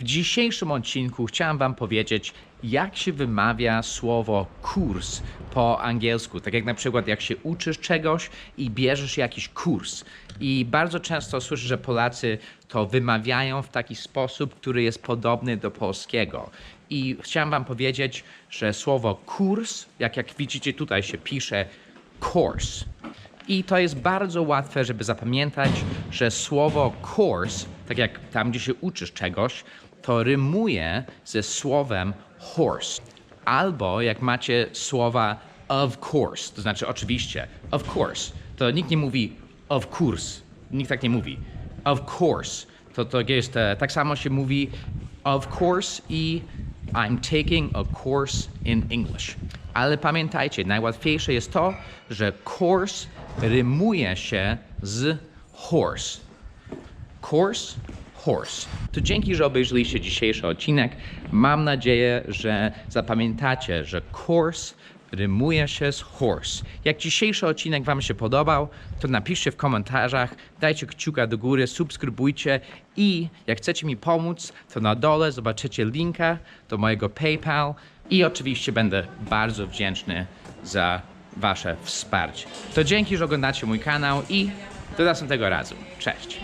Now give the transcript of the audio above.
W dzisiejszym odcinku chciałem Wam powiedzieć, jak się wymawia słowo kurs po angielsku. Tak jak na przykład, jak się uczysz czegoś i bierzesz jakiś kurs. I bardzo często słyszę, że Polacy to wymawiają w taki sposób, który jest podobny do polskiego. I chciałem Wam powiedzieć, że słowo kurs, jak, jak widzicie tutaj się pisze course. I to jest bardzo łatwe, żeby zapamiętać, że słowo course, tak jak tam, gdzie się uczysz czegoś, to rymuje ze słowem horse. Albo jak macie słowa of course, to znaczy oczywiście, of course, to nikt nie mówi of course, nikt tak nie mówi. Of course, to, to jest, e, tak samo się mówi of course i I'm taking a course in English. Ale pamiętajcie, najłatwiejsze jest to, że course rymuje się z horse. Course, horse. To dzięki, że obejrzeliście dzisiejszy odcinek. Mam nadzieję, że zapamiętacie, że course rymuje się z horse. Jak dzisiejszy odcinek Wam się podobał, to napiszcie w komentarzach, dajcie kciuka do góry, subskrybujcie i jak chcecie mi pomóc, to na dole zobaczycie linka do mojego PayPal i oczywiście będę bardzo wdzięczny za Wasze wsparcie. To dzięki, że oglądacie mój kanał i do następnego razu. Cześć!